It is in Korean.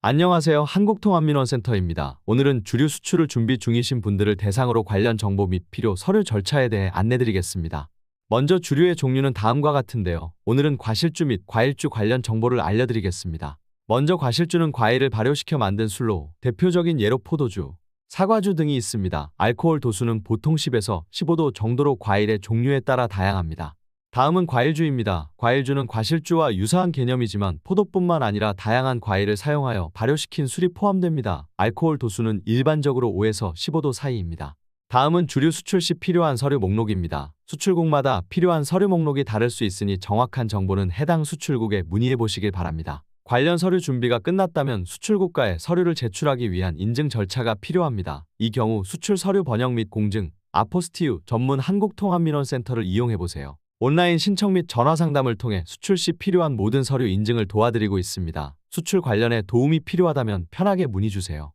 안녕하세요. 한국통합민원센터입니다. 오늘은 주류 수출을 준비 중이신 분들을 대상으로 관련 정보 및 필요 서류 절차에 대해 안내드리겠습니다. 먼저 주류의 종류는 다음과 같은데요. 오늘은 과실주 및 과일주 관련 정보를 알려드리겠습니다. 먼저 과실주는 과일을 발효시켜 만든 술로 대표적인 예로 포도주, 사과주 등이 있습니다. 알코올 도수는 보통 10에서 15도 정도로 과일의 종류에 따라 다양합니다. 다음은 과일주입니다. 과일주는 과실주와 유사한 개념이지만 포도뿐만 아니라 다양한 과일을 사용하여 발효시킨 술이 포함됩니다. 알코올 도수는 일반적으로 5에서 15도 사이입니다. 다음은 주류 수출 시 필요한 서류 목록입니다. 수출국마다 필요한 서류 목록이 다를 수 있으니 정확한 정보는 해당 수출국에 문의해 보시길 바랍니다. 관련 서류 준비가 끝났다면 수출국가에 서류를 제출하기 위한 인증 절차가 필요합니다. 이 경우 수출 서류 번역 및 공증, 아포스티유 전문 한국통합민원센터를 이용해 보세요. 온라인 신청 및 전화 상담을 통해 수출 시 필요한 모든 서류 인증을 도와드리고 있습니다. 수출 관련해 도움이 필요하다면 편하게 문의 주세요.